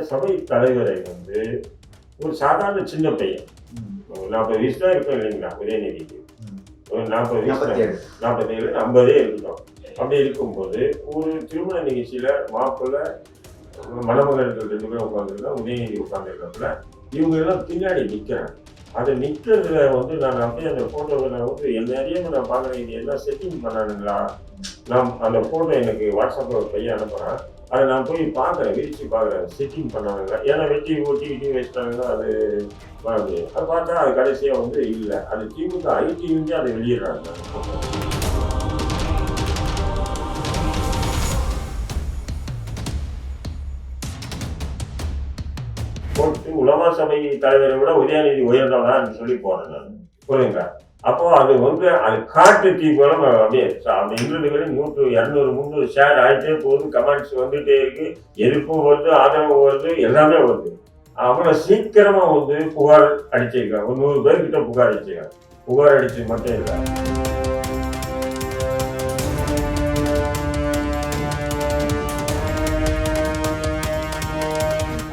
சபை தலைவரை வந்து ஒரு சாதாரண சின்ன பையன். நாற்பது வயசு தான் இருக்கும் இல்லைங்களா உதயநிதிக்கு. ஒரு நாற்பது வயசு நாற்பத்தேழு. ஐம்பதே இருக்கட்டும். அப்படி இருக்கும்போது ஒரு திருமண நிகழ்ச்சியில மாப்பிள்ளை மணமகன்கள் ரெண்டு பேரும் உட்காந்துருக்கா உதயநிதி உட்காந்துருக்காப்புல இவங்க எல்லாம் பின்னாடி நிற்கிறாங்க அது நிற்கிறதுல வந்து நான் அப்படியே அந்த ஃபோட்டோவை நான் வந்து என் அறியாம நான் பார்க்குறேன். இது எல்லாம் செட்டிங் பண்ணானுங்களா? நான் அந்த ஃபோட்டோ எனக்கு வாட்ஸ்அப்பில் ஒரு பையன் அனுப்புகிறேன் அதை நான் போய் பார்க்குறேன் விரிச்சு பார்க்குறேன் செட்டிங் பண்ணாங்க ஏன்னா வெட்டி ஊட்டி கிட்டி வச்சிட்டாங்கன்னா அது வருது அது பார்த்தா அது கடைசியாக வந்து இல்லை. அது திமுக ஐடிவிஞ்சு அதை வெளியிடுறாங்க. அந்த போட்டு உலமா சபை தலைவரை விட உதயநிதி உயர்ந்தவனான்னு சொல்லி போறேன் நான். புரியுங்களா அப்போ அது வந்து அது காட்டு தீ போல அப்படியே அந்த அப்படி நூற்று இரநூறு முந்நூறு ஷேர் ஆகிட்டே போகுது. கமெண்ட்ஸ் வந்துட்டே இருக்கு. எதிர்ப்பும் வருது ஆதரவு வருது எல்லாமே வருது. அவ்வளோ சீக்கிரமாக வந்து புகார் அடிச்சிருக்காங்க. ஒரு நூறு பேர்கிட்ட புகார் அடிச்சிருக்காங்க. புகார் அடிச்சு மட்டும் இல்லை.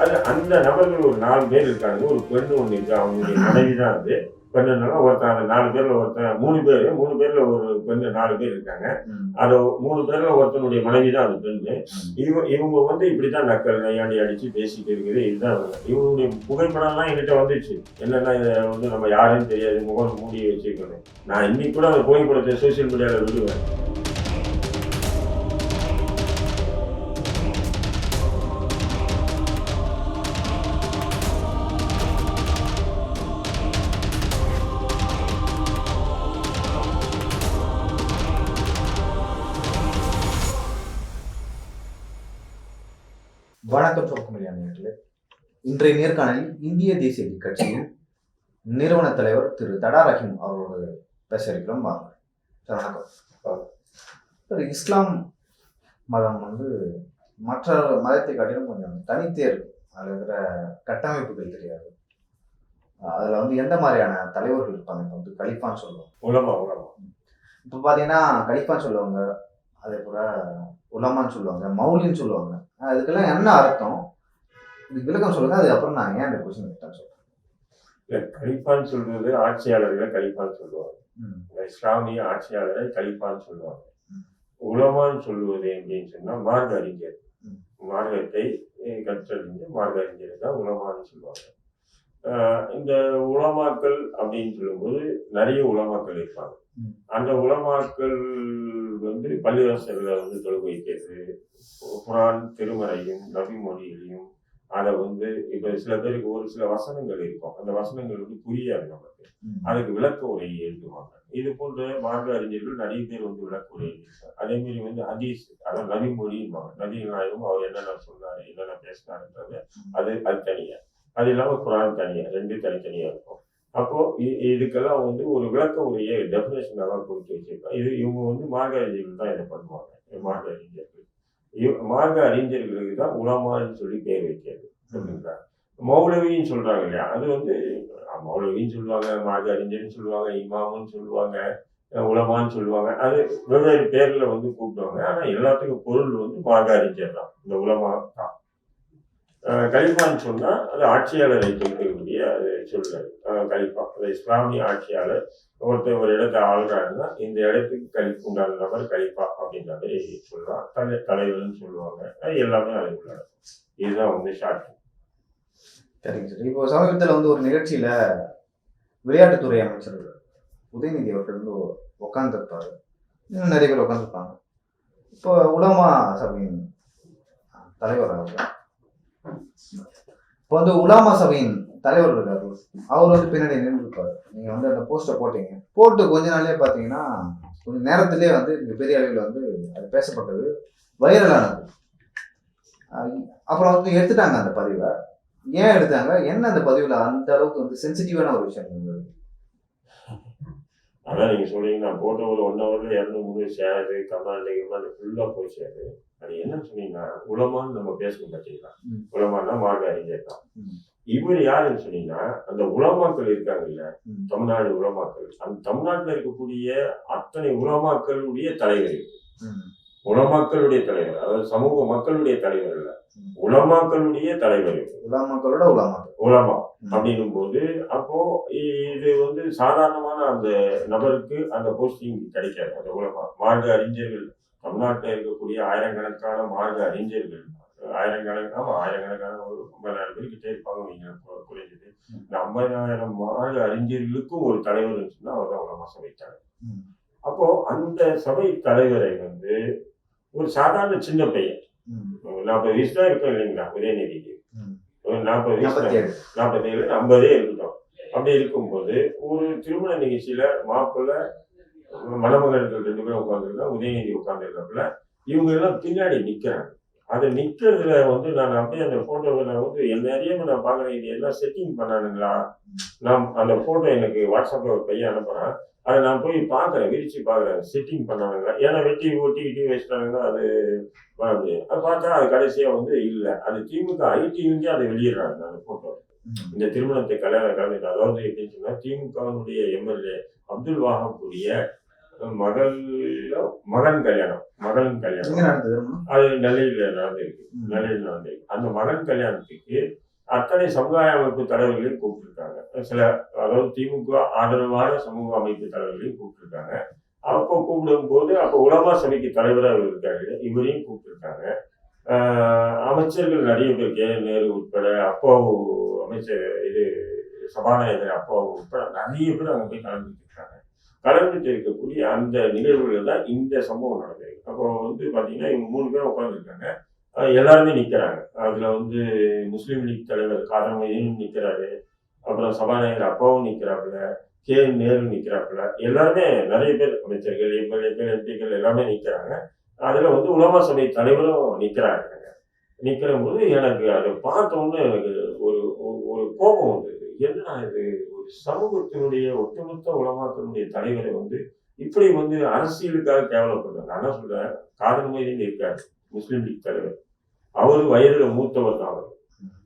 அது அந்த நபர்கள் ஒரு நாலு பேர் இருக்காங்க. ஒரு பெண் ஒன்று இருக்கு. அவங்களுடைய மனைவி தான் அது. பெண்ணுனால ஒருத்தன் அந்த நாலு பேர்ல ஒருத்தன் மூணு பேர் மூணு பேர்ல ஒரு பெண்ணு நாலு பேர் இருக்காங்க. அது மூணு பேர்ல ஒருத்தனுடைய மனைவி தான் அது பெண்ணு. ம். இவ இவங்க வந்து இப்படித்தான் நக்கல் நையாண்டி அடிச்சு பேசிட்டு இருக்குது. இதுதான் இவங்க. இவங்களுடைய புகைப்படம்லாம் என்கிட்ட வந்துச்சு என்னன்னா இதை வந்து நம்ம யாருன்னு தெரியாது. முகம் மூடி வச்சிருக்கணும். நான் இன்னைக்கு கூட அந்த புகைப்படத்தை சோசியல் மீடியாவில் விடுவேன். இன்றைய நேர்காணலில் இந்திய தேசிய கட்சியின் நிறுவன தலைவர் திரு தடா ரஹீம் அவரோடு பேச இருக்கிறோம் சார் வணக்கம். சார் இஸ்லாம் மதம் வந்து மற்ற மதத்தை காட்டிலும் கொஞ்சம் தனித்தே இருக்கும் அதில் இருக்கிற கட்டமைப்புகள் தெரியாது. அதில் வந்து எந்த மாதிரியான தலைவர்கள் இருப்பாங்க? இப்போ வந்து கலிஃபான்னு சொல்லுவோம் உலமா உலமா. இப்போ பார்த்தீங்கன்னா கலிஃபான்னு சொல்லுவாங்க அதே போல் உலமான்னு சொல்லுவாங்க மௌலின்னு சொல்லுவாங்க. அதுக்கெல்லாம் என்ன அர்த்தம்? விளக்கம் சொல்லுங்க அதுக்கப்புறம் நான் ஏன் அந்த கொஸ்டின் கேட்டேன் சொல்றேன்? இல்ல கலிப்பான்னு சொல்றது ஆட்சியாளர்களை கலிப்பான்னு சொல்லுவாங்க. இந்த இஸ்லாமிய ஆட்சியாளரை கலிப்பான்னு சொல்லுவாங்க. உலமான்னு சொல்லுவது அப்படின்னு சொன்னா மார்க்க அறிஞர். மார்க்கத்தை கற்றறிஞ்ச மார்க்க அறிஞர் தான் உலமான்னு சொல்லுவாங்க. இந்த உலமாக்கள் அப்படின்னு சொல்லும்போது நிறைய உலமாக்கள் இருப்பாங்க. அந்த உலமாக்கள் வந்து பள்ளிவாசல்ல வந்து தொழுகை வைக்கிறது குரான் திருமறையும் நபி மொழியிலையும் அதை வந்து இப்ப சில பேருக்கு ஒரு சில வசனங்கள் இருக்கும். அந்த வசனங்கள் வந்து புரியாது நமக்கு. அதுக்கு விளக்க உரை எழுதுவாங்க. இது போன்ற மார்க்க அறிஞர்கள் நிறைய பேர் வந்து விளக்க உரை அதே மாதிரி வந்து ஹதீஸ் அதாவது நபி மொழிம்பாங்க நபி நாயகம் அவர் என்னென்ன சொன்னாரு என்னென்ன பேசினாருன்றது அது அது தனியா. அது இல்லாம குரான் தனியா ரெண்டு தனித்தனியா இருக்கும். அப்போ இதுக்கெல்லாம் வந்து ஒரு விளக்க உரையை டெபினேஷன் எல்லாம் கொடுத்து வச்சிருக்கோம் இது இவங்க வந்து மார்க்க அறிஞர்கள் தான் இதை பண்ணுவாங்க. மார்க்க அறிஞர்கள். மார்க்க அறிஞர்களுக்கு தான் உலமான்னு சொல்லி பேர் வைக்கிறது அப்படின்றாங்க. மௌலவின்னு சொல்றாங்க இல்லையா? அது வந்து மௌலவின்னு சொல்லுவாங்க மார்க்க அறிஞர்னு சொல்லுவாங்க இமாமுன்னு சொல்லுவாங்க உலமான்னு சொல்லுவாங்க. அது வெவ்வேறு பேர்ல வந்து கூப்பிடுவாங்க. ஆனா எல்லாத்துக்கும் பொருள் வந்து மார்க்க அறிஞர் தான். இந்த உலமா தான். கலிஃபான்னு சொன்னா அது ஆட்சியாளரை குறிக்கக்கூடிய அது சொல்லு அஹ், கலிஃபா இஸ்லாமிய ஆட்சியாளர் ஒருத்தர் ஒரு இடத்தை ஆள்றாருன்னா இந்த இடத்துக்கு கலிஃப் உண்டான நபர் கலிஃபா அப்படின்ற மாதிரி சொல்லலாம் தலை தலைவர்னு சொல்லுவாங்க. அது எல்லாமே அது இதுதான் வந்து ஷார்ட் சரிங்க சார். இப்போ சமீபத்தில் வந்து ஒரு நிகழ்ச்சியில விளையாட்டுத்துறை அமைச்சர் உதயநிதி அவர்கள் வந்து உட்காந்துருப்பாரு இன்னும் நிறைய பேர் உட்காந்துருப்பாங்க இப்போ உலமா சபையின் தலைவர் அவர் இப்போ வந்து உலாமா சபையின் தலைவர் இருக்காரு. அவர் வந்து பின்னாடி நின்றுருப்பாரு நீங்க வந்து அந்த போஸ்டை போட்டீங்க. போட்டு கொஞ்ச நாளே பார்த்தீங்கன்னா கொஞ்ச நேரத்திலே வந்து மிகப்பெரிய அளவில் வந்து அது பேசப்பட்டது. வைரலானது அப்புறம் வந்து எடுத்துட்டாங்க அந்த பதிவை. ஏன் எடுத்தாங்க? என்ன அந்த பதிவுல அந்த அளவுக்கு வந்து சென்சிட்டிவான ஒரு விஷயம் இருந்தது? அதான் நீங்க சொல்றீங்க. நான் போட்ட ஒரு ஒன் ஹவர்ல இரநூறு மூணு ஷேரு கமாண்டு கமாண்டு ஃபுல்லா போய் ஷேரு அது என்னன்னு சொன்னீங்கன்னா உலமான்னு நம்ம பேசணும் பார்த்தீங்களா ம். உலமான்னா மார்க்க அறிஞர் தான். இவர் யாருன்னு சொன்னீங்கன்னா அந்த உலமாக்கள் இருக்காங்க இல்ல ம். தமிழ்நாடு உலமாக்கள். அந்த தமிழ்நாட்டுல இருக்கக்கூடிய அத்தனை உலமாக்களுடைய தலைவர். உலமாக்களுடைய தலைவர் அதாவது சமூக மக்களுடைய தலைவர் இல்ல. உலமாக்களுடைய தலைவர். உலாமாக்களோட உலாமாக்கள். உலமா ம். அப்படின்னும் போது அப்போ இது வந்து சாதாரணமான அந்த நபருக்கு அந்த போஸ்டிங் கிடைக்காது. அந்த உலமா மார்க்க அறிஞர்கள். தமிழ்நாட்டில் இருக்கக்கூடிய ஆயிரக்கணக்கான மார்க்க அறிஞர்கள். ஆயிரக்கணக்கான ஆமா ஆயிரக்கணக்கான ஒரு ஐம்பதாயிரம் பேர் கிட்டே இருப்பாங்க நீங்க குறைஞ்சது. இந்த ஐம்பதாயிரம் மார்க்க அறிஞர்களுக்கும் ஒரு தலைவர் இருந்துச்சுன்னா அவர் தான் உலமா சபை தலைவர். அப்போ அந்த சபை தலைவரை வந்து ஒரு சாதாரண சின்ன பையன் நாற்பது வயசு தான் இருக்கும் இல்லைங்களா உதயநிதிக்கு. நாற்பது வயசு. ஏழு நாற்பத்தேழு ஐம்பதே இருக்கட்டும். அப்படி இருக்கும்போது ஒரு திருமண நிகழ்ச்சியில மாப்பிள்ளை மணமகன்கள் ரெண்டு பேரும் உட்காந்துருக்கா உதயநிதி உட்காந்துருக்காப்புல இவங்க எல்லாம் பின்னாடி நிக்கிறாங்க. அது நிக்கிறதுல வந்து நான் அப்படியே அந்த போட்டோவை நான் வந்து அறியாம நான் பாக்குறேன் இது எல்லாம் செட்டிங் பண்ணானுங்களா? நான் அந்த போட்டோ எனக்கு வாட்ஸ்அப்ல ஒரு பையன் அனுப்புறான். அதை நான் போய் பார்க்கறேன் விரிச்சு பார்க்கறேன். செட்டிங் பண்ணானுங்களா? ஏன்னா வெட்டி ஒட்டி கிட்டி வச்சிட்டாங்கன்னா அது அது பார்த்தா அது கடைசியா வந்து இல்லை. அது திமுக ஐடிவிங்க அதை வெளியிடுறாங்க அந்த போட்டோ ம். இந்த திருமணத்தை கல்யாணம் கலந்துட்டு அதாவது எப்படின்னு சொன்னா திமுகவினுடைய எம்எல்ஏ அப்துல் வாஹப்புடைய மகள் மகன் கல்யாணம் மகன் கல்யாணம்? அது நெல்லையில நடந்திருக்கு ம். நெல்லையில் நடந்திருக்கு. அந்த மகன் கல்யாணத்துக்கு அத்தனை சமுதாய அமைப்பு தலைவர்களையும் கூப்பிட்டுருக்காங்க. சில அதாவது திமுக ஆதரவான சமூக அமைப்பு தலைவர்களையும் கூப்பிட்டுருக்காங்க. அப்போ கூப்பிடும் போது அப்போ உலமா சபைக்கு தலைவராக இருக்காரு இவரையும் கூப்பிட்டுருக்காங்க. அமைச்சர்கள் நிறைய பேர் கே. நேரு உட்பட அப்பாவு அமைச்சர் இது சபாநாயகர் அப்பாவு உட்பட நிறைய பேர் அங்கே போய் கலந்துட்டு இருக்காங்க. கலந்துட்டு இருக்கக்கூடிய அந்த நிகழ்வுகள் தான் இந்த சம்பவம் நடந்திருக்கு அப்போ வந்து பார்த்தீங்கன்னா இவங்க மூணு பேர் உட்காந்துருக்காங்க எல்லாருமே நிற்கிறாங்க அதில் வந்து முஸ்லீம் லீக் தலைவர் காதர் நிற்கிறாரு அப்புறம் சபாநாயகர் அப்பாவும் நிற்கிறாப்புல கே. நேரு நிற்கிறாப்புல எல்லாருமே நிறைய பேர் அமைச்சர்கள் எம்எல்ஏக்கள் எம்பிக்கள் எல்லாமே நிற்கிறாங்க அதில் வந்து உலமா சபை தலைவரும் நிற்கிறாங்க நிற்கிற போது எனக்கு அதை பார்த்தோன்னு எனக்கு ஒரு ஒரு- ஒரு கோபம் வந்து என்ன இது? சமூகத்தினுடைய ஒட்டுமொத்த உலமாக்களுடைய தலைவரை வந்து இப்படி வந்து அரசியலுக்காக கேவலப்படுறாங்க என்ன சொல்றேன்? காதல் மொய்தீன் இருக்காரு முஸ்லீம் லீக் தலைவர். அவர் வயதுல மூத்தவர் தான் அவர்.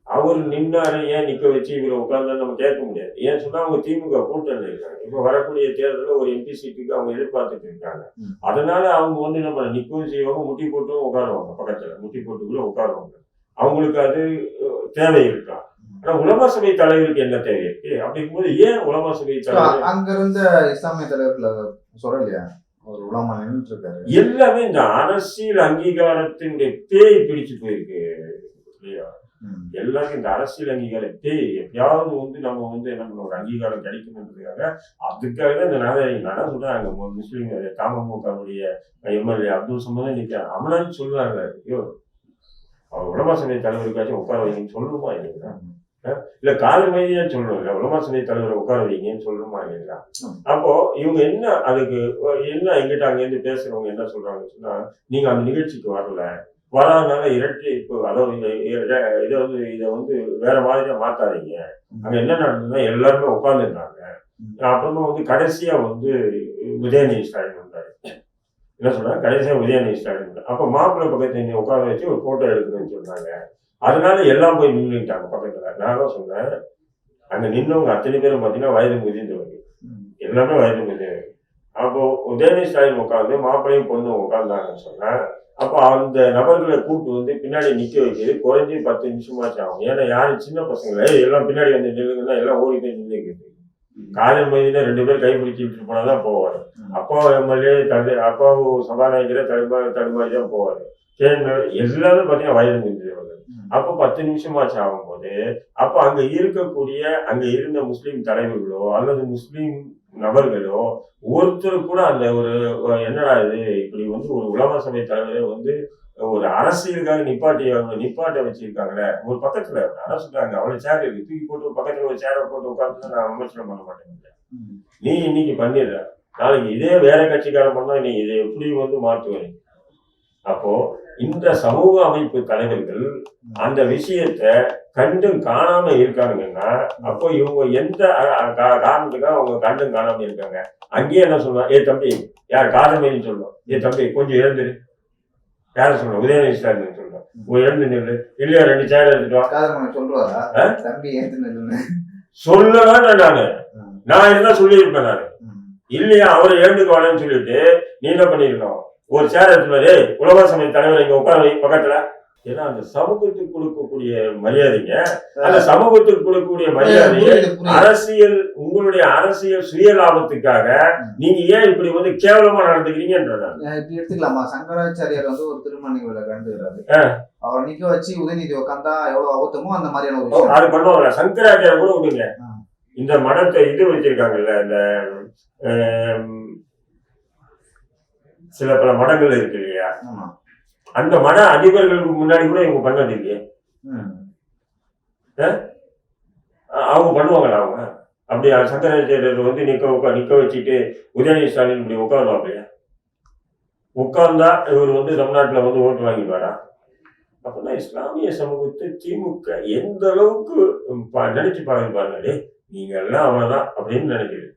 அவர் நின்னாரு ஏன் நிக்க வச்சு இவரை உட்கார்ந்து நம்ம கேட்க முடியாது. ஏன் சொன்னா அவங்க திமுக கூட்டணி இருக்காங்க. இப்ப வரக்கூடிய தேர்தலில் ஒரு எம்பி சீட்டுக்கு அவங்க எதிர்பார்த்துட்டு இருக்காங்க. அதனால அவங்க வந்து நம்ம நிக்கவும் செய்வாங்க முட்டி போட்டும் உட்காருவாங்க பக்கத்துல. முட்டி போட்டுக்குள்ள உட்காருவாங்க. அவங்களுக்கு அது தேவை இருக்கா? ஆனா உலமா சபை தலைவருக்கு என்ன தேவை? இருக்கு அப்படி இருக்கும்போது ஏன் உலமா சபை தலைவர்? அங்க இருந்த இஸ்லாமிய தலைவர்களை சொல்லலையா? ஒரு உலாமா நின்றுட்டு இருக்காரு எல்லாமே இந்த அரசியல் அங்கீகாரத்தினுடைய பேய் பிடிச்சு போயிருக்கு இல்லையா. எல்லாருக்கும் இந்த அரசியல் அங்கீகாரம் பேய் எப்பயாவது வந்து நம்ம வந்து பண்ண ஒரு அங்கீகாரம் கிடைக்கணுன்றதுக்காக அதுக்காக தான் இந்த நாதாரி நான் சொல்றாங்க. முஸ்லீம் தமமுகவுடைய எம்எல்ஏ அப்துல் சம்மதம் நிற்கிறான் அவனாலும் சொல்லுவாங்க ஐயோ அவர் உலமா சபை தலைவருக்காச்சும் உட்கார வைங்கன்னு சொல்லணுமா இல்லைங்களா இல்ல காதல் சொல்லணும் உலமாசனை தலைவரை உட்கார வைங்கன்னு சொல்லணுமா இல்லைங்களா? அப்போ இவங்க என்ன அதுக்கு என்ன எங்கிட்ட அங்கேருந்து பேசுறவங்க என்ன சொல்றாங்கன்னு சொன்னா நீங்க அந்த நிகழ்ச்சிக்கு வரல. வராதனால இரட்டி இப்போ அதாவது இதை இதை வந்து இதை வந்து வேற மாதிரியா மாத்தாதீங்க. அங்க என்ன நடந்ததுன்னா எல்லாருமே உட்காந்துருந்தாங்க அப்புறமா வந்து கடைசியா வந்து உதயநிதி ஸ்டாலின் வந்தாரு. என்ன சொன்னா கடைசியா உதயநிதி ஸ்டாலின் வந்தாரு. அப்ப மாப்பிள்ளை பக்கத்தை உட்கார வச்சு ஒரு போட்டோ எடுக்கணும்னு சொன்னாங்க. அதனால எல்லாம் போய் நின்றுட்டாங்க பக்கத்துல. நான் தான் சொன்னேன் அங்க நின்றவங்க அத்தனை பேரும் பாத்தீங்கன்னா வயது முதிர்ந்தவங்க. எல்லாமே வயது முதிர்ந்தவங்க. அப்போ உதயநிதி ஸ்டாலின் உட்காந்து மாப்பிள்ளையும் பொண்ணும் உட்காந்தாங்கன்னு சொன்னேன். அப்போ அந்த நபர்களை கூப்பிட்டு வந்து பின்னாடி நிக்க வைக்கிறது குறைஞ்சி பத்து நிமிஷமாச்சும் ஆகும். ஏன்னா யாரும் சின்ன பசங்களே எல்லாம் பின்னாடி வந்து நில்லுங்கன்னா எல்லாம் ஓடி போய் நின்றுக்கிட்டு காதல் மைதியில ரெண்டு பேரும் கை பிடிச்சிட்டு போனாதான் போவாரு. அப்பா எம்எல்ஏ தடு அப்பாவும் சபாநாயகரை தடுமாறி தடுமாறி தான் போவாரு. எல்லாரும் பாத்தீங்கன்னா வயது முடிஞ்சவங்க ம். அப்போ பத்து நிமிஷமாச்சு ஆகும்போது அப்போ அங்க இருக்கக்கூடிய அங்க இருந்த முஸ்லீம் தலைவர்களோ அல்லது முஸ்லீம் நபர்களோ ஒருத்தர் கூட அந்த ஒரு என்னடா இது இப்படி வந்து ஒரு உலக சபை தலைவரை வந்து ஒரு அரசியலுக்காக நிப்பாட்டி நிப்பாட்ட வச்சிருக்காங்களே. ஒரு பக்கத்துல அதான் சொல்றாங்க அவ்வளவு சேர் இருக்கு தூக்கி போட்டு பக்கத்துல ஒரு சேரை போட்டு உட்காந்து நான் விமர்சனம் பண்ண மாட்டேன். நீ இன்னைக்கு பண்ணிடுற. நாளைக்கு இதே வேற கட்சிக்காரன் பண்ணா நீ இதை எப்படி வந்து மாற்றுவீங்க அப்போ இந்த சமூக அமைப்பு தலைவர்கள் அந்த விஷயத்த கண்டும் காணாம இருக்காங்கன்னா அப்போ இவங்க எந்த காரணத்துக்காக அவங்க கண்டும் காணாம இருக்காங்க? அங்கேயே என்ன சொல்லுவான்? ஏ தம்பி யார் காதமேனு சொல்லுவோம் ஏ தம்பி கொஞ்சம் எழுந்துரு. யார சொல்லுவோம் உதயநிதி ஸ்டாலின் ஒரு எழுந்து நில்லு. இல்லையா ரெண்டு சேர் எடுத்துட்டு வா. காதல் மகன் சொல்றாரா ஆ? தம்பி சொல்லலாம் நானு. நான் இருந்தா சொல்லியிருப்பேன் நானு. இல்லையா அவரை எழுந்துக்கு வரேன்னு சொல்லிட்டு நீ என்ன பண்ணிருக்கணும் ஒரு சேர் எடுத்துனாரு உலக சமய தலைவர் இங்க உட்கார பக்கத்துல. ஏன்னா அந்த சமூகத்துக்கு கொடுக்கக்கூடிய மரியாதைங்க அந்த சமூகத்துக்கு கொடுக்கக்கூடிய மரியாதையை புரியுது. அரசியல் உங்களுடைய அரசியல் சுய லாபத்துக்காக நீங்க ஏன் இப்படி வந்து கேவலமா நடந்துக்கிறீங்கன்றத அஹ் இப்படி எடுத்துக்கலாமா? சங்கராச்சாரியார் வந்து ஒரு திருமண விலை கண்டுகிறாரு. அவரை நிக்க வச்சு உதயநிதி உட்காந்தா எவ்வளவு அபத்தமோ அந்த மாதிரியான அது பண்ணுவாங்க சங்கராச்சாரிய கூட விடுங்க. இந்த மடத்தை இது வச்சிருக்காங்கல்ல இந்த சில பல மடங்கள் இருக்கு இல்லையா? அந்த மட அதிபர்களுக்கு முன்னாடி கூட இவங்க பண்ணது இல்லையே? அவங்க பண்ணுவாங்களா அவங்க? அப்படி சங்கராச்சாரியர் வந்து நிக்க உட்கா நிக்க வச்சுட்டு உதயநிதி ஸ்டாலின் இப்படி உட்காருவாங்க உட்கார்ந்தா இவர் வந்து தமிழ்நாட்டுல வந்து ஓட்டு வாங்கிடுவாரா? அப்பதான் இஸ்லாமிய சமூகத்தை திமுக எந்த அளவுக்கு நினைச்சு பாருங்க பாருங்க டேய், நீங்க எல்லாம் அவ்வளவுதான் அப்படின்னு நினைக்குது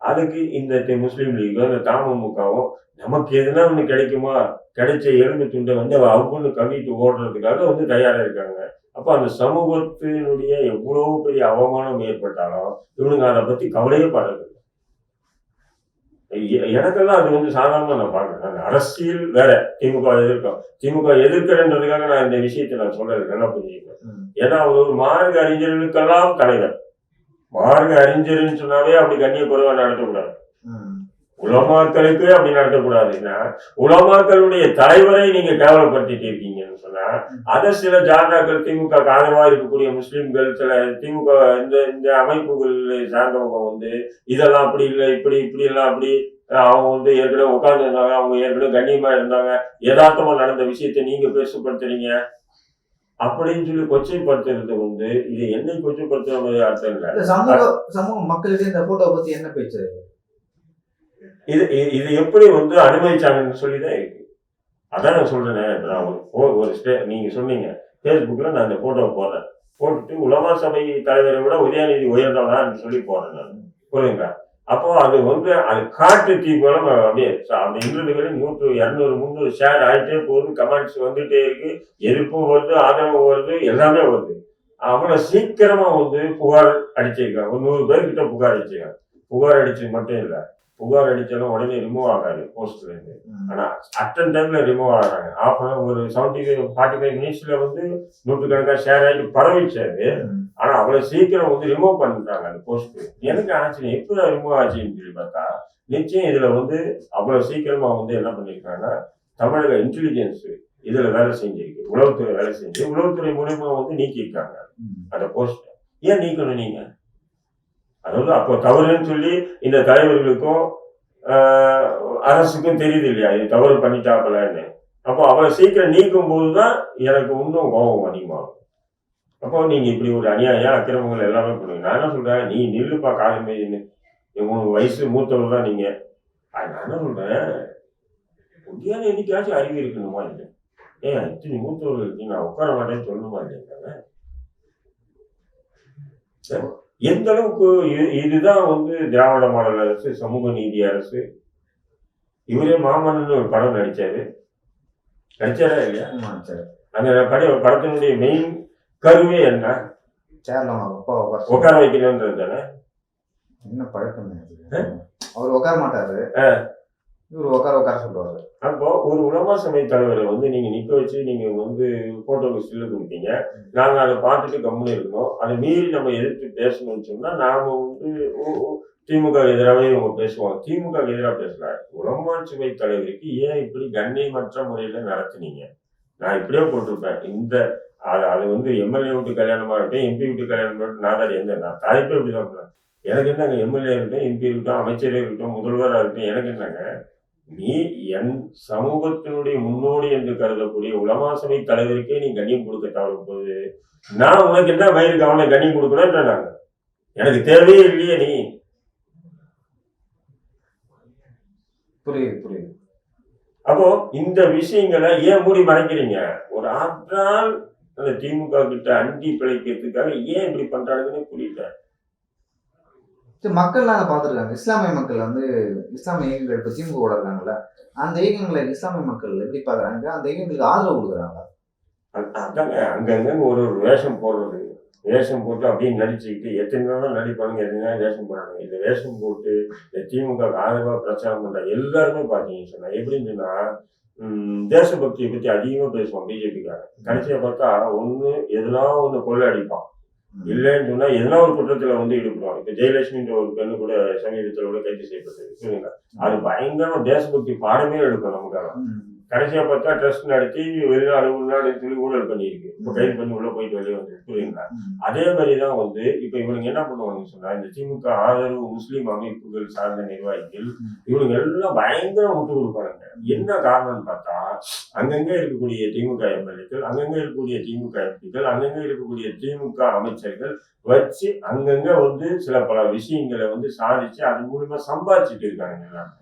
அதுக்கு இந்த முஸ்லீம் லீக்கும் இந்த தமுகவும் நமக்கு எதுனா ஒண்ணு கிடைக்குமா? கிடைச்ச எலும்பு துண்டை வந்து அவங்கன்னு கவிட்டு ஓடுறதுக்காக வந்து தயாரா இருக்காங்க. அப்ப அந்த சமூகத்தினுடைய எவ்வளவு பெரிய அவமானம் ஏற்பட்டாலும் இவனுங்க அதை பத்தி கவலையே படுறது எனக்கெல்லாம் அது வந்து சாதாரணமா நான் பாக்குறேன் அந்த அரசியல் வேற திமுக எதிர்க்கும். திமுக எதிர்க்கிறன்றதுக்காக நான் இந்த விஷயத்தை நான் சொல்றது நல்லா புரிஞ்சுக்கிறேன். ஏன்னா அவர் ஒரு மார்க்க அறிஞர்களுக்கெல்லாம் தலைவர். மார்க்க அறிஞர்னு சொன்னாவே அப்படி கண்ணிய குறைவா நடத்தக்கூடாது ம். உலமாக்களுக்கு அப்படி நடத்தக்கூடாதுன்னா உலமாக்களுடைய தலைவரை நீங்க கேவலப்படுத்திட்டு இருக்கீங்கன்னு சொன்னா அதை சில ஜாதாக்கள் திமுக ஆதரவா இருக்கக்கூடிய முஸ்லிம்கள் சில திமுக இந்த இந்த அமைப்புகள் சார்ந்தவங்க வந்து இதெல்லாம் அப்படி இல்லை இப்படி இப்படி எல்லாம் அப்படி அவங்க வந்து ஏற்கனவே உட்கார்ந்து இருந்தாங்க அவங்க ஏற்கனவே கண்ணியமா இருந்தாங்க யதார்த்தமா நடந்த விஷயத்தை நீங்க பெருசுப்படுத்துறீங்க அப்படின்னு சொல்லி கொச்சைப்படுத்துறது வந்து இது என்னை கொச்சைப்படுத்துற மாதிரி அர்த்தம் இல்லை. சமூக சமூக மக்களிடையே இந்த போட்டோ பத்தி என்ன பேச்சு இது இது- எப்படி வந்து அனுமதிச்சாங்கன்னு சொல்லி தான் இருக்கு. அதான் நான் சொல்றேனே. நான் ஒரு ஒரு ஸ்டே நீங்க சொன்னீங்க. ஃபேஸ்புக்ல நான் இந்த போட்டோ போடுறேன். போட்டுட்டு உலமா சபை தலைவரை விட உதயநிதி உயர்ந்தவனான்னு சொல்லி போடுறேன் நான். புரியுங்களா அப்போ அது வந்து அது காட்டு தீ போல அப்படியே அந்த இன்றுகளை நூற்று இரநூறு முந்நூறு ஷேர் ஆயிட்டே போகுது கமெண்ட்ஸ் வந்துட்டே இருக்கு எதிர்ப்பும் வருது ஆதரவு வருது எல்லாமே வருது. அவ்வளவு சீக்கிரமா வந்து புகார் அடிச்சிருக்காங்க. ஒரு நூறு பேர்கிட்ட புகார் அடிச்சிருக்காங்க. புகார் அடிச்சது மட்டும் இல்ல. புகார் அடிச்சாலும் உடனே ரிமூவ் ஆகாது போஸ்ட்ல இருந்து. ஆனா அட்டன் டைம்ல ரிமூவ் ஆகுறாங்க ஆஃப் ஒரு செவன்டி ஃபைவ் ஃபார்ட்டி ஃபைவ் மினிட்ஸ்ல வந்து நூற்றுக்கணக்காக ஷேர் ஆகிட்டு பரவிச்சாரு அவ்வளோ சீக்கிரம் வந்து ரிமூவ் பண்ணிட்டாங்க அந்த போஸ்ட் எனக்கு ஆச்சு எப்படி ரிமூவ் ஆச்சுன்னு சொல்லி பார்த்தா நிச்சயம் இதில் வந்து அவ்வளோ சீக்கிரமாக வந்து என்ன பண்ணியிருக்காங்கன்னா தமிழக இன்டெலிஜென்ஸு இதில் வேலை செஞ்சிருக்கு. உளவுத்துறை வேலை செஞ்சு உளவுத்துறை மூலயமா வந்து நீக்கியிருக்காங்க அந்த போஸ்ட்டை ஏன் நீக்கணும் நீங்க? அதாவது அப்போ தவறுன்னு சொல்லி இந்த தலைவர்களுக்கும் ஆஹ், அரசுக்கும் தெரியுது இல்லையா? இது தவறு பண்ணிட்டாப்பலன்னு. அப்போ அவ்வளோ சீக்கிரம் நீக்கும் போது தான் எனக்கு இன்னும் கோபம் அதிகமாகும். அப்போ நீங்க இப்படி ஒரு அநியாயம் அக்கிரமங்கள் எல்லாமே பண்ணுங்க நான் என்ன சொல்றேன்? நீ நில்லுப்பா காலமே உனக்கு வயசு மூத்தவர் தான் நீங்க. நான் என்ன சொல்றேன்? உண்மையான என்னைக்காச்சும் அறிவு இருக்கணுமா இல்லை ஏன் இத்தனை மூத்தவர்கள் இருக்கு. நான் உட்கார மாட்டேன்னு சொல்லணுமா இல்லைங்க எந்த அளவுக்கு இது- இதுதான் வந்து திராவிட மாடல் அரசு சமூக நீதி அரசு. இவரே மாமன்னு ஒரு படம் நடிச்சாரு. நடிச்சாரா இல்லையா? அந்த பட படத்தினுடைய மெயின் கருவே என்ன? சேர்ல அவங்க அப்பா உட்கார உட்கார வைக்கணுன்றது தானே? என்ன பழக்கம்? அவர் உட்கார மாட்டாரு. இவர் உட்கார உட்கார சொல்லுவாரு. அப்போ ஒரு உலமா சமய தலைவரை வந்து நீங்க நிக்க வச்சு நீங்க வந்து போட்டோக்கு ஸ்டில்லு கொடுத்தீங்க. நாங்க அதை பார்த்துட்டு கம்முன்னு இருக்கணும் அதை மீறி நம்ம எதிர்த்து பேசணும்னு சொன்னா நாம வந்து திமுக எதிராகவே இவங்க பேசுவாங்க. திமுக எதிராக பேசல உலமா சபை தலைவருக்கு ஏன் இப்படி கண்ணியமற்ற முறையில நடத்துனீங்க? நான் இப்படியே போட்டிருப்பேன். இந்த அது அது வந்து எம்எல்ஏ விட்டு கல்யாணம் இருக்கட்டும் எம்பி விட்டு கல்யாணம் பண்ணிட்டு நான் தான் எந்த நான் தாய்ப்பே இப்படி தான் பண்ணுவேன். எனக்கு என்னங்க எம்எல்ஏ இருக்கட்டும் எம்பி இருக்கட்டும் அமைச்சரே இருக்கட்டும் முதல்வராக இருக்கட்டும் எனக்கு என்னங்க? நீ என் சமூகத்தினுடைய முன்னோடி என்று கருதக்கூடிய உலமா சபை தலைவருக்கே நீ கண்ணியம் கொடுக்க தவறு போது நான் உனக்கு என்ன வயிறுக்கு அவனை கண்ணியம் கொடுக்கணும்ன்றாங்க எனக்கு தேவையே இல்லையே நீ. புரியுது புரியுது. அப்போ இந்த விஷயங்களை ஏன் மூடி மறைக்கிறீங்க? ஒரு ஆற்றால் அந்த திமுக கிட்ட அண்டி பிழைக்கிறதுக்காக ஏன் இப்படி பண்றாங்கன்னு புரியல. மக்கள்லாம் அதை பார்த்துருக்காங்க. இஸ்லாமிய மக்கள் வந்து இஸ்லாமிய இயக்கங்கள் இப்போ திமுக கூட இருக்காங்கல்ல அந்த இயக்கங்களை இஸ்லாமிய மக்கள் எப்படி பார்க்குறாங்க? அந்த இயக்கங்களுக்கு ஆதரவு கொடுக்குறாங்க அதாங்க அங்கங்க ஒரு ஒரு வேஷம் போடுறது. வேஷம் போட்டு அப்படியே நடிச்சுக்கிட்டு எத்தனை நாளும் நடிப்பானுங்க எத்தனை நாள் வேஷம் போடுறாங்க. இந்த வேஷம் போட்டு இந்த திமுக ஆதரவாக பிரச்சாரம் பண்ற எல்லாருமே பாத்தீங்கன்னு சொன்னா எப்படின்னு சொன்னா தேசபக்தியை பத்தி அதிகமா பேசுவான் பிஜேபிக்காரன் கடைசியா பார்த்தா ஒண்ணு எதனா ஒண்ணு கொள்ளை அடிப்பான் இல்லைன்னு சொன்னா எதனா ஒரு குற்றத்துல வந்து ஈடுபடுவான். இப்போ ஜெயலட்சுமின்ற ஒரு பெண்ணு கூட சமீபத்தில் கூட கைது செய்யப்பட்டது. அது பயங்கரமா தேசபக்தி பாடமே எடுக்கும் நமக்காக. ம். கடைசியா பார்த்தா ட்ரஸ்ட் நடத்தி வெளிநாடு உள்நாடு சொல்லி ஊழல் பண்ணியிருக்கு. இப்போ கைது பண்ணி உள்ள போயிட்டு வெளியே வந்து புரியுங்களா. அதே மாதிரி தான் வந்து இப்போ இவனுங்க என்ன பண்ணுவாங்கன்னு சொன்னா இந்த திமுக ஆதரவு முஸ்லீம் அமைப்புகள் சார்ந்த நிர்வாகிகள் இவனுங்க எல்லாம் பயங்கர விட்டு கொடுப்பாங்க என்ன காரணம்னு பார்த்தா அங்கங்க இருக்கக்கூடிய திமுக எம்எல்ஏக்கள் அங்கங்க இருக்கக்கூடிய திமுக எம்பிக்கள் அங்கங்க இருக்கக்கூடிய திமுக அமைச்சர்கள் வச்சு அங்கங்க வந்து சில பல விஷயங்களை வந்து சாதிச்சு அது மூலியமா சம்பாதிச்சுட்டு இருக்காங்க எல்லாம்.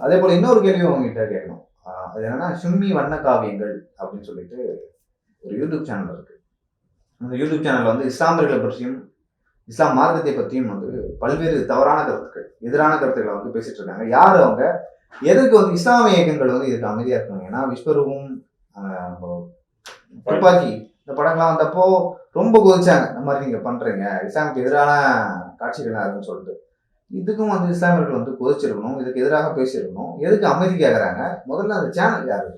அதே போல இன்னொரு கேள்வி உங்ககிட்ட கேட்கணும். அது என்னன்னா சும்மி வண்ண காவியங்கள் அப்படின்னு சொல்லிட்டு ஒரு யூடியூப் சேனல் இருக்கு. அந்த யூடியூப் சேனல்ல வந்து இஸ்லாமியர்களை பற்றியும் இஸ்லாம் மார்க்கத்தை பற்றியும் வந்து பல்வேறு தவறான கருத்துக்கள் எதிரான கருத்துக்களை வந்து பேசிட்டு இருக்காங்க. யார் அவங்க? எதுக்கு வந்து இஸ்லாமிய இயக்கங்கள் வந்து இதுக்கு அமைதியா இருக்காங்க ஏன்னா விஸ்வரூபம் துப்பாக்கி இந்த படங்கள்லாம் வந்தப்போ ரொம்ப கொதிச்சாங்க. இந்த மாதிரி நீங்க பண்றீங்க. இஸ்லாமுக்கு எதிரான காட்சிகள்லாம் இருக்குன்னு சொல்லிட்டு. இதுக்கும் வந்து இஸ்லாமியர்கள் வந்து கொதிச்சிருக்கணும் இதுக்கு எதிராக பேசியிருக்கணும். எதுக்கு அமைதி கேட்கறாங்க முதல்ல அந்த சேனல் யாரு?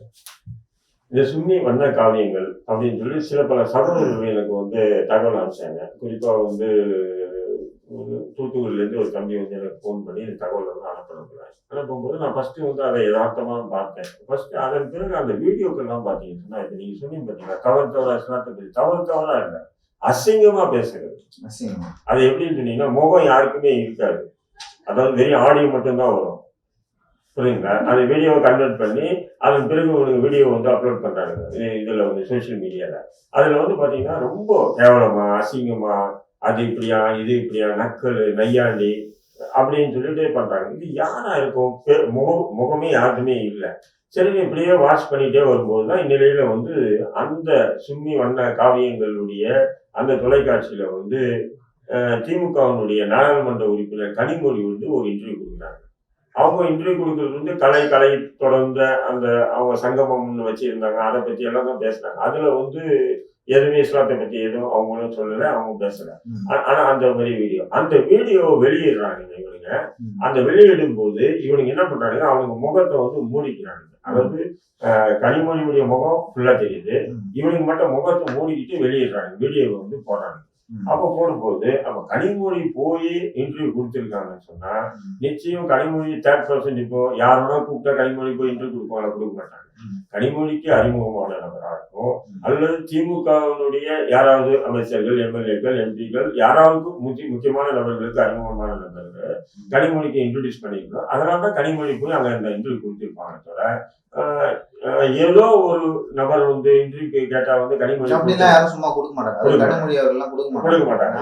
இந்த சுன்னி வண்ண காவியங்கள் அப்படின்னு சொல்லி சில பல சகோதரர்கள் எனக்கு வந்து தகவல் அனுப்பிச்சாங்க. குறிப்பா வந்து ஒரு தூத்துக்குடியிலேருந்து ஒரு தம்பி வந்து எனக்கு ஃபோன் பண்ணி இந்த தகவல் வந்து அனுப்பினாங்க அனுப்பும்போது நான் ஃபர்ஸ்ட் வந்து அதை யதார்த்தமா பார்த்தேன். ஃபர்ஸ்ட் அதன் பிறகு அந்த வீடியோக்கெல்லாம் பார்த்தீங்கன்னா இப்போ நீங்க சொன்னீங்க பார்த்தீங்களா? தவறு தவறா இஸ்லாத்தை பத்தி தவறு தவறா இல்லை. அசிங்கமா பேசுறது. அசிங்கமா. அது எப்படின்னு சொன்னீங்கன்னா முகம் யாருக்குமே இருக்காது. அதாவது வெறும் ஆடியோ மட்டும்தான் வரும். புரியுங்களா அந்த வீடியோவை கன்வெர்ட் பண்ணி அதன் பிறகு உங்களுக்கு வீடியோ வந்து அப்லோட் பண்ணுறாங்க இதில் வந்து சோஷியல் மீடியாவில் அதில் வந்து பார்த்தீங்கன்னா ரொம்ப கேவலமா அசிங்கமா அது இப்படியா இது இப்படியா நக்கல் நையாண்டி அப்படின்னு சொல்லிட்டு பண்ணுறாங்க இது யாராக இருக்கும்? பெ- முகம் முகமே யாருமே இல்லை. சரி இப்படியே வாட்ச் பண்ணிகிட்டே வரும்போது தான் இந்நிலையில் வந்து அந்த சும்மி வண்ண காவியங்களுடைய அந்த தொலைக்காட்சியில் வந்து திமுகவினுடைய நாடாளுமன்ற உறுப்பினர் கனிமொழி வந்து ஒரு இன்டர்வியூ கொடுக்குறாங்க. அவங்க இன்டர்வியூ கொடுக்கறது வந்து கலை கலை தொடர்ந்த அந்த அவங்க சங்கமம்னு வச்சிருந்தாங்க. அதை பத்தி எல்லாம் தான் பேசுனாங்க அதுல வந்து எதுவுமே இஸ்லாத்தை பத்தி எதுவும் அவங்களும் சொல்லல அவங்க பேசல. ஆனா அந்த மாதிரி வீடியோ அந்த வீடியோ வெளியிடுறாங்க இவனுங்க. அந்த வெளியிடும் போது இவனுங்க என்ன பண்றாங்க அவங்க முகத்தை வந்து மூடிக்கிறாங்க. அதாவது கனிமொழியுடைய முகம் ஃபுல்லா தெரியுது. இவனுக்கு மட்டும் முகத்தை மூடிக்கிட்டு வெளியிடுறாங்க. வீடியோ வந்து போடுறாங்க. அப்ப போடும்போது அப்ப கனிமொழி போய் இன்டர்வியூ கொடுத்துருக்காங்கன்னு சொன்னா நிச்சயம் கனிமொழி தேர்ட் பர்சன் இப்போ யாரோட கூப்பிட்டா கனிமொழி போய் இன்டர்வியூ கொடுப்பாங்க கொடுக்க மாட்டாங்க. கனிமொழிக்கு அறிமுகமான நபரா இருக்கும். அல்லது திமுகவினுடைய யாராவது அமைச்சர்கள் எம்எல்ஏக்கள் எம்பிக்கள் யாராவது முக்கிய முக்கியமான நபர்களுக்கு அறிமுகமான நபர்கள் கனிமொழிக்கு இன்ட்ரடியூஸ் பண்ணிருக்கோம் அதனால தான் கனிமொழி போய் அங்க அந்த இன்டர்வியூ கொடுத்துருப்பாங்க தவிர ஏதோ ஒரு நபர் வந்து இன்டர்வியூ கேட்டா வந்து கனிமொழி அப்படிலாம் யாரும் சும்மா கொடுக்க மாட்டாங்க. கொடுக்க கனிமொழி அவர்கள்லாம் கொடுக்க கொடுக்க மாட்டாங்க.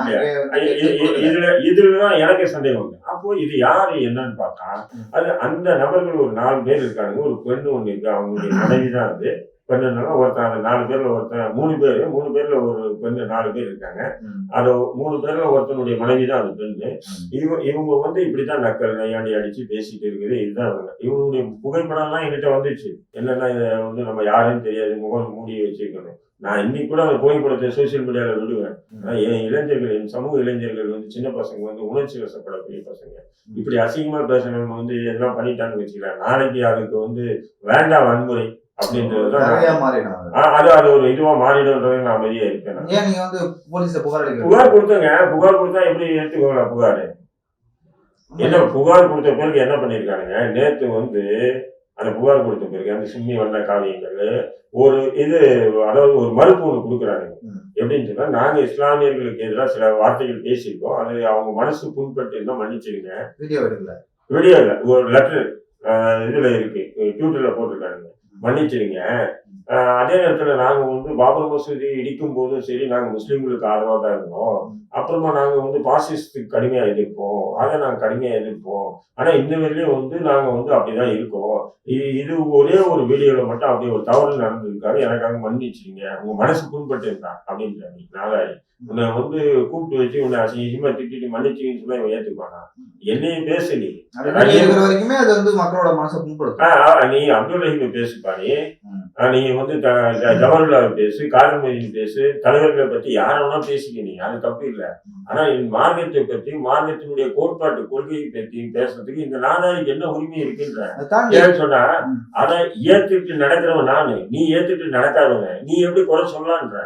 இ- இதுல இதுலதான் எனக்கு சந்தேகம் வந்து. அப்போ இது யாரு என்னன்னு பார்த்தா. அது அந்த நபர்கள் ஒரு நாலு பேர் இருக்காங்க ஒரு பெண்ணு ஒண்ணு இருக்கு. அவங்களுடைய மனைவி தான் அது. பெண்ணுனால ஒருத்தன் அந்த நாலு பேர்ல ஒருத்தன் மூணு பேர் மூணு பேர்ல ஒரு பெண்ணு நாலு பேர் இருக்காங்க. அது மூணு பேர்ல ஒருத்தனுடைய மனைவி தான் அது பெண்ணு. இவங்க இவங்க வந்து இப்படித்தான் நக்கல் நையாண்டி அடிச்சு பேசிட்டு இருக்குது. இதுதான் இவங்க இவங்களுடைய புகைப்படம்லாம் என்கிட்ட வந்துச்சு. என்னன்னா இதை வந்து நம்ம யாருன்னு தெரியாது. முகம் மூடி வச்சிருக்கணும். நான் இன்னைக்கு கூட அந்த புகைப்படத்தை சோசியல் மீடியால விடுவேன். என் இளைஞர்கள் என் சமூக இளைஞர்கள் வந்து சின்ன பசங்க வந்து உணர்ச்சி வசப்படக்கூடிய பசங்க. இப்படி அசிங்கமா பேசணும் வந்து எதனா பண்ணிட்டான்னு வச்சுக்கலாம் நாளைக்கு அதுக்கு வந்து வேண்டாம் வன்முறை. புகார் கொடுத்தங்க. புகார் கொடுத்தா எப்படி எடுத்துக்கோங்களா புகார்? என்ன புகார் கொடுத்த பிறகு என்ன பண்ணிருக்கானுங்க? நேத்து வந்து அந்த புகார் கொடுத்த பிறகு அந்த சும்மி வண்ண காவியங்கள் ஒரு இது அதாவது ஒரு மறுப்பு ஒன்று கொடுக்குறானுங்க. ம். எப்படின்னு சொன்னா நாங்க இஸ்லாமியர்களுக்கு எதிராக சில வார்த்தைகள் பேசியிருக்கோம். அது அவங்க மனசு புண்பட்டு இருந்தா மன்னிச்சிருங்க வீடியோ எடுக்கல. வீடியோ இல்ல ஒரு லெட்டர் இதுல இருக்கு. ட்விட்டர்ல போட்டிருக்கானுங்க. மன்னிச்சிருங்க அதே நேரத்துல நாங்க வந்து பாபர் மசூதி இடிக்கும் போதும் சரி நாங்க முஸ்லீம்களுக்கு ஆதரவா தான் இருந்தோம். அப்புறமா நாங்க வந்து பாசிஸ்டுக்கு கடுமையா எதிர்ப்போம். அதை நாங்க கடுமையா எதிர்ப்போம். ஆனா இந்த வரையிலும் வந்து நாங்க வந்து அப்படிதான் இருக்கோம். இ- இது ஒரே ஒரு வீடியோல மட்டும் அப்படியே ஒரு தவறு நடந்திருக்காரு. எனக்காக மன்னிச்சிருங்க. உங்க மனசு புண்பட்டு இருந்தா அப்படின்றாரு நாதாரி உன்னை வந்து கூப்பிட்டு வச்சு உன்னை அசிங்கமா திட்டிட்டு மன்னிச்சிங்கன்னு சொன்னா இவன் ஏத்துப்பானா என்னையும் பேசு நீ வரைக்குமே அது வந்து மக்களோட மனசை புண்படுத்தும். நீ அப்துல் ரஹீம் பேசுப்பா நீ. நீங்க வந்து ஜவஹர்லால் பேசு காதமொழியின் பேசு தலைவர்களை பத்தி யார வேணா பேசிக்க நீ அது தப்பு இல்ல. ஆனா என் மார்க்கத்தை பத்தி மார்க்கத்தினுடைய கோட்பாட்டு கொள்கையை பத்தி பேசுறதுக்கு இந்த நாடாளுக்கு என்ன உரிமை இருக்குன்ற சொன்னா. அதை ஏத்துட்டு நடக்கிறவன் நானு. நீ ஏத்துட்டு நடக்காதவன். நீ எப்படி குறை சொல்லலான்ற?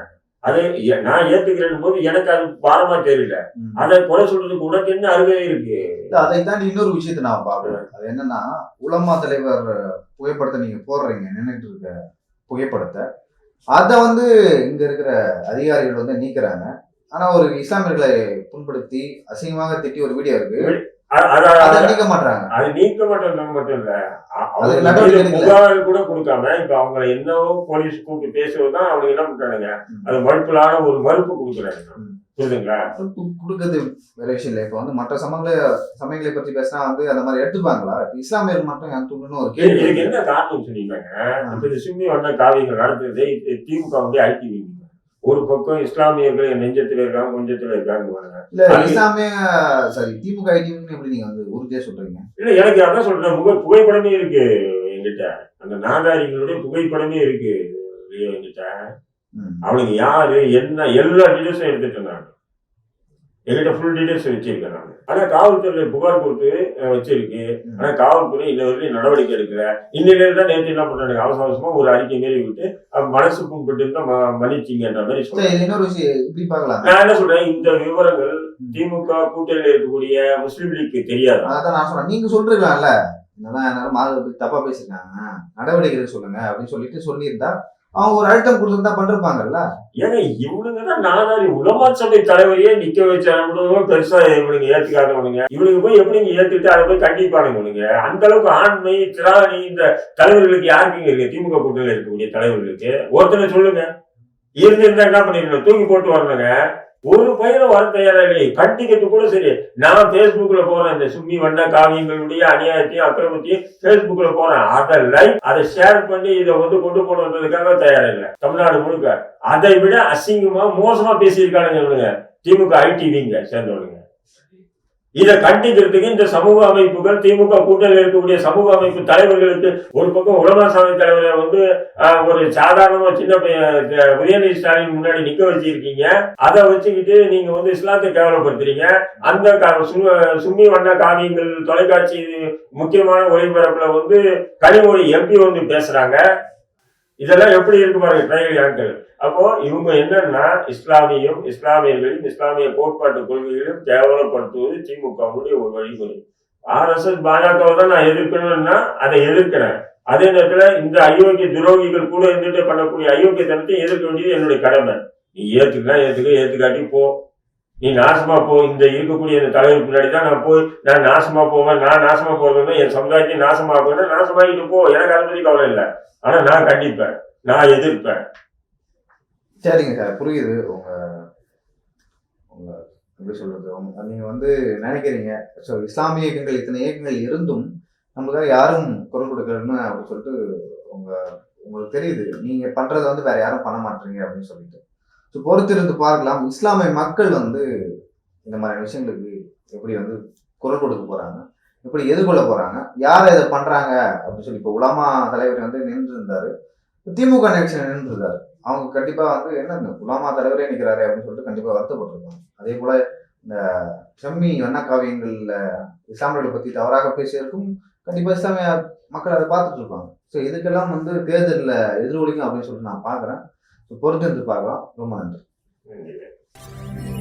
அதை நான் ஏத்துக்கிறேன் போது எனக்கு அது பாரமா தெரியல. அதை குறை சொல்றதுக்கு உனக்கு என்ன அருகதை இருக்கு? அதை தாண்டி இன்னொரு விஷயத்தை நான் பார்க்கிறேன். அது என்னன்னா உலமா தலைவர் புகைப்படத்தை நீங்க போடுறீங்க நின்னுட்டு இருக்க. புகைப்படத்தை. அதை வந்து இங்க இருக்கிற அதிகாரிகள் வந்து நீக்குறாங்க. ஆனா ஒரு இஸ்லாமியர்களை புண்படுத்தி அசிங்கமாக திட்டி ஒரு வீடியோ இருக்கு. அத- நீக்க மாட்டாங்க அது நீக்க மாட்டோம் மட்டும் இல்ல. புகார் கூட கொடுக்காம இப்ப அவங்க என்னவோ போலீஸ் கூப்பிட்டு பேசுவதுதான் அவங்க என்ன பண்றானுங்க. அது மறுப்பலான ஒரு மறுப்பு கொடுக்குறாங்க. புரியுதுங்களா கொடுக்கறது வேற விஷயம் இல்லை. இப்போ வந்து மற்ற சமங்களை சமயங்களை பத்தி பேசினா வந்து அந்த மாதிரி எடுத்துப்பாங்களா? இஸ்லாமியர் மட்டும் என் தூண்டுன்னு ஒரு கேள்வி இதுக்கு. என்ன காரணம் சொன்னீங்க இந்த சிம்மி வண்ண காவியங்கள் நடத்துறது இது திமுக வந்து ஐடி ஒரு பக்கம் இஸ்லாமியர்கள் நெஞ்சத்துல இருக்காங்க கொஞ்சத்துல இருக்காங்க. இல்ல இஸ்லாமிய சாரி திமுக ஐடின்னு எப்படி நீங்க வந்து உறுதியா சொல்றீங்க? இல்ல எனக்கு அதான் சொல்றேன். முக புகைப்படமே இருக்கு என்கிட்ட. அந்த நாதாரிகளுடைய புகைப்படமே இருக்கு. என்கிட்ட? ம். அவனுங்க யாரு என்ன எல்லா டீடைல்ஸும் எடுத்துட்டேன் நான் என்கிட்ட ஃபுல் டீடைல்ஸ் வச்சிருக்கேன் நான் ஆனா காவல்துறையில புகார் கொடுத்து வச்சிருக்கு. ஆனா காவல்துறை இன்ன வரைக்கும் நடவடிக்கை எடுக்கல. இன்னில தான் நேற்று என்ன பண்றாங்க அவசர அவசரமா ஒரு அறிக்கை மாரி விட்டு மனசு புண்பட்டு இருந்தா மன்னிச்சிங்கன்ற மாதிரி சொல்றேன் நான் என்ன சொல்றேன்? இந்த விவரங்கள் திமுக கூட்டணியில் இருக்கக்கூடிய முஸ்லீம் லீக்கு தெரியாதா? அதான் நான் சொல்றேன். நீங்க சொல்றீங்களாம்ல? என்னதான் எல்லாரும் மாத பத்தி தப்பா பேசிருக்காங்க நடவடிக்கை சொல்லுங்க அப்படின்னு சொல்லிட்டு சொல்லியிருந்தா அவங்க ஒரு அழுத்தம் கொடுத்துருந்தா பண்ணிருப்பாங்கல்ல? ஏங்க இவனுங்க தான். நாதாரி உலமா சபை தலைவரையே நிக்க வச்சாங்க பெருசா இவனுங்க ஏத்துக்காதவனுங்க இவனுக்கு போய் எப்படிங்க ஏத்துட்டு அதை போய் கண்டிப்பானுங்க இவனுங்க? அந்த அளவுக்கு ஆண்மை திராணி இந்த தலைவர்களுக்கு யாருக்குங்க இருக்கு? திமுக கூட்டணியில் இருக்கக்கூடிய தலைவர்களுக்கு. ஒருத்தனை சொல்லுங்க. இருந்திருந்தா என்ன பண்ணிருக்கணும் தூக்கி போட்டு வரணுங்க. ஒரு பையனை வர தயாரா இல்லையே? கூட சரி. நான் பேஸ்புக்ல போறேன். இந்த சும்மி வண்ண காவியங்களுடைய அநியாயத்தையும் அக்கிரமத்தையும் பேஸ்புக்ல போறேன். அதை லைக் அதை ஷேர் பண்ணி இதை வந்து கொண்டு போகணுன்றதுக்காக தயாரா இல்லை. தமிழ்நாடு முழுக்க. அதை விட அசிங்கமா மோசமா பேசியிருக்கானுங்க இவனுங்க. திமுக ஐடிவிங்க சேர்ந்தவனுங்க. இதை கண்டிக்கிறதுக்கு இந்த சமூக அமைப்புகள் திமுக கூட்டணியில் இருக்கக்கூடிய சமூக அமைப்பு தலைவர்களுக்கு ஒரு பக்கம் உலக சபை தலைவரை வந்து ஒரு சாதாரணமா சின்ன உதயநிதி ஸ்டாலின் முன்னாடி நிக்க வச்சிருக்கீங்க. அதை வச்சுக்கிட்டு நீங்க வந்து இஸ்லாத்தை கேவலப்படுத்துறீங்க. அந்த சும்மி வண்ண காவியங்கள் தொலைக்காட்சி முக்கியமான ஒளிபரப்புல வந்து கனிமொழி எம்பி வந்து பேசுறாங்க. இதெல்லாம் எப்படி இருக்கு? பாருங்க ட்ரையல் அப்போ இவங்க என்னன்னா இஸ்லாமியும் இஸ்லாமியர்களையும் இஸ்லாமிய கோட்பாட்டு கொள்கைகளையும் கேவலப்படுத்துவது திமுகவுடைய ஒரு வழிமுறை. ஆர்எஸ்எஸ் பாஜகவை தான் நான் எதிர்க்கணும்னா அதை எதிர்க்கிறேன். அதே நேரத்தில் இந்த அயோக்கிய துரோகிகள் கூட இருந்துட்டு பண்ணக்கூடிய அயோக்கியத்தனத்தையும் எதிர்க்க வேண்டியது என்னுடைய கடமை. நீ ஏற்றுக்கலாம் ஏற்றுக்க ஏற்றுக்காட்டி போ. நீ நாசமா போ இந்த இருக்கக்கூடிய இந்த தலைவர் பின்னாடி தான் நான் போய் நான் நாசமா போவேன் நான் நாசமா போவேன் என் சமுதாயத்தை நாசமா போவேன் நாசமாகிட்டு போ. எனக்கு அதை பத்தி கவலை இல்லை. ஆனா நான் கண்டிப்பேன். நான் எதிர்ப்பேன். சரிங்க சார் புரியுது. உங்க உங்க எப்படி சொல்றது? நீங்க வந்து நினைக்கிறீங்க. ஸோ இஸ்லாமிய இயக்கங்கள் இத்தனை இயக்கங்கள் இருந்தும் நமக்காக யாரும் குரல் கொடுக்கலன்னு அப்படின்னு சொல்லிட்டு உங்க உங்களுக்கு தெரியுது. நீங்க பண்றதை வந்து வேற யாரும் பண்ண மாட்டீங்க அப்படின்னு சொல்லிட்டு. பொறுத்திருந்து பார்க்கலாம். இஸ்லாமிய மக்கள் வந்து இந்த மாதிரி விஷயங்களுக்கு எப்படி வந்து குரல் கொடுக்க போறாங்க? எப்படி எதிர்கொள்ள போறாங்க? யார் இதை பண்றாங்க? அப்படின்னு சொல்லி இப்போ உலமா தலைவர் வந்து நின்று இருந்தாரு திமுக நிகழ்ச்சியில் நின்று இருந்தாரு அவங்க கண்டிப்பா வந்து என்ன இந்த உலாமா தலைவரே நிற்கிறாரு அப்படின்னு சொல்லிட்டு கண்டிப்பா வருத்தப்பட்டிருக்காங்க அதே போல இந்த செம்மி வண்ண காவியங்கள்ல இஸ்லாமியர்களை பத்தி தவறாக பேசியிருக்கும் கண்டிப்பா இஸ்லாமிய மக்கள் அதை பார்த்துட்டு இருப்பாங்க. ஸோ இதுக்கெல்லாம் வந்து தேர்தலில் எதிரொலிக்கும் அப்படின்னு சொல்லிட்டு நான் பார்க்குறேன். பொறுத்து இருந்து பார்க்கலாம். ரொம்ப நன்றி. நன்றி.